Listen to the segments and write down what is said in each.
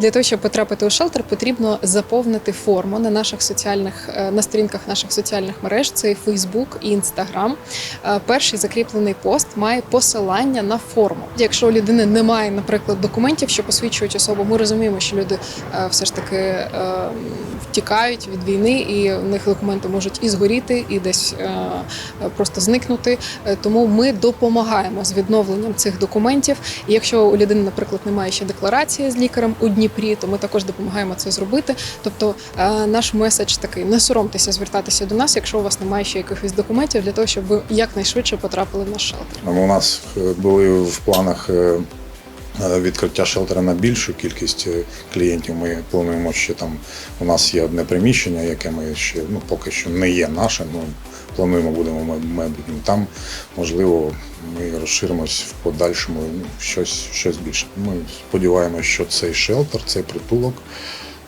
Для того, щоб потрапити у шелтер, потрібно заповнити форму на наших соціальних е, на сторінках наших соціальних мереж. Це Facebook і Instagram. Е, Перший закріплений пост має посилання на форму. Якщо у людини немає, наприклад, документів, що посвідчують особу, ми розуміємо, що люди е, все ж таки втікають від війни, і у них документи можуть і згоріти, і десь просто зникнути. Тому ми допомагаємо з відновленням цих документів. І якщо у людини, наприклад, немає ще декларації з лікарем у Дніпрі, то ми також допомагаємо це зробити. Тобто, е, наш меседж такий: не соромтеся звертатися до нас, якщо у вас немає ще якихось документів, для того, щоб ви якнайшвидше потрапили в наш шелтер. У нас е, були в планах е, відкриття шелтера на більшу кількість е, клієнтів. Ми плануємо, що там у нас є одне приміщення, яке ми ще ну поки що не є наше. Ну плануємо, будемо в майбутньому. Там можливо ми розширимось в подальшому ну, щось, щось більше. Ми сподіваємося, що цей шелтер, цей притулок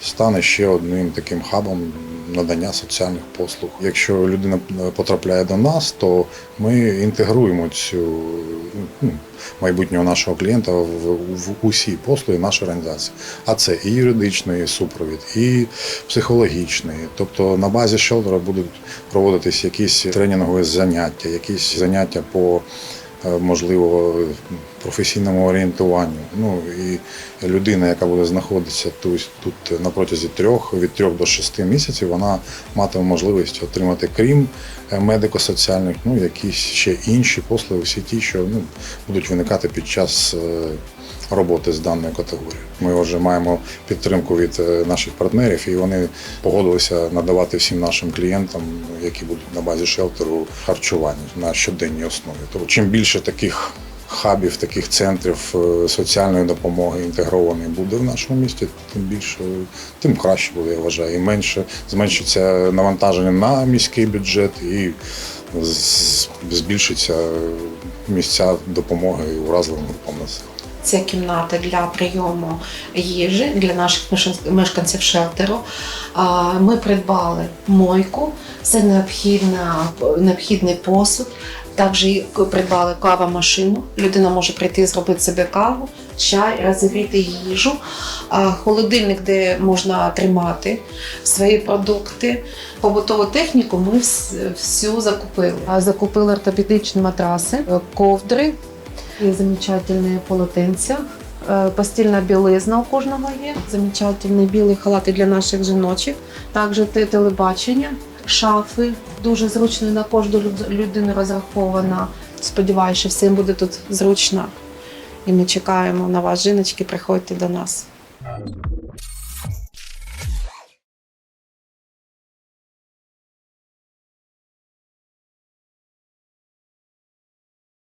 стане ще одним таким хабом надання соціальних послуг. Якщо людина потрапляє до нас, то ми інтегруємо цю ну, майбутнього нашого клієнта в, в усі послуги нашої організації. А це і юридичний супровід, і психологічний. Тобто на базі шелтера будуть проводитись якісь тренінгові заняття, якісь заняття по е, можливо професійному орієнтуванню. Ну і людина, яка буде знаходитися тут, тут на протязі трьох від трьох до шести місяців, вона матиме можливість отримати, крім е, медико-соціальних, ну якісь ще інші послуги, всі ті, що ну, будуть виникати під час е, роботи з даною категорією. Ми вже маємо підтримку від е, наших партнерів, і вони погодилися надавати всім нашим клієнтам, які будуть на базі шелтеру, харчування на щоденній основі. Тобто, чим більше таких хабів, таких центрів е, соціальної допомоги інтегрованих буде в нашому місті, тим більше, тим краще буде, я вважаю. І менше зменшиться навантаження на міський бюджет і збільшиться місця допомоги уразливим групам населення. Це кімната для прийому їжі для наших мешкан- мешканців шелтеру. Ми придбали мойку, все необхідне, необхідний посуд. Також придбали кавомашину. Людина може прийти зробити собі каву, чай, розігріти їжу. Холодильник, де можна тримати свої продукти. Побутову техніку ми всю закупили. Закупили ортопедичні матраси, ковдри, і замечательні полотенця. Е, Постільна білизна у кожного є. Замечательні білі халати для наших жіночих. Також телебачення, шафи. Дуже зручно на кожну людину розрахована. Сподіваюся, що всім буде тут зручно. І ми чекаємо на вас, жіночки, приходьте до нас.